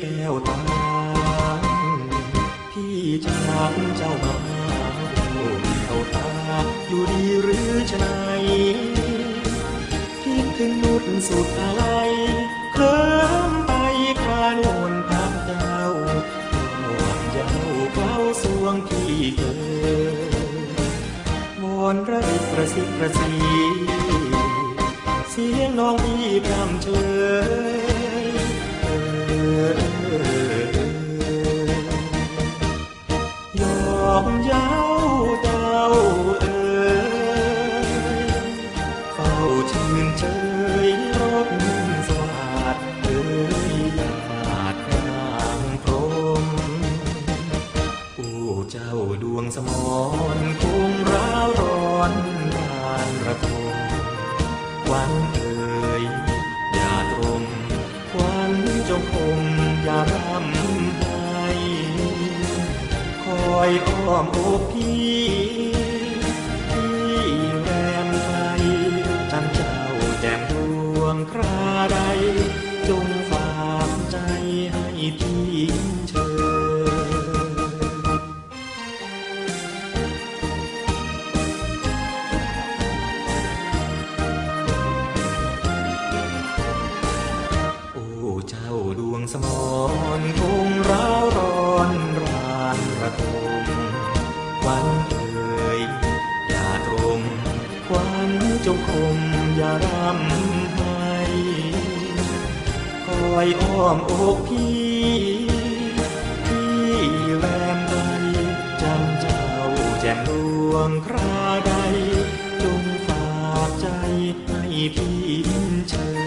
แก้วตาพี่ช้างเจ้ามาเข้าตาอยู่ดีหรือชะไหนคิดถึงนุชสุดอะไรเคลิ้มไปคลานวนพระเจ้าหวังเจ้าเฝ้าสวงพี่เกิดวอนระริกระสิทธิ์ประซีเสียงน้องพี่พรำเชย ชื่นเชยรบสวัสดเอ๋ยหยาดนางพรหมโอ้เจ้าดวงสมรคงร้าวร้อนบานระทมควันเอ่ยอย่าตรมควันจงคมอย่ารำไห้คอยอ้อมอกพี่พี่ สมรคงร้าวร้อนรานระทมควันเอ่ยอย่าตรมควันจงคมอย่ารำไห้คอยอ้อมอกพี่พี่แรมใดจันเจ้าแจ่มดวงคราใดจงฝากใจให้พี่เชิญ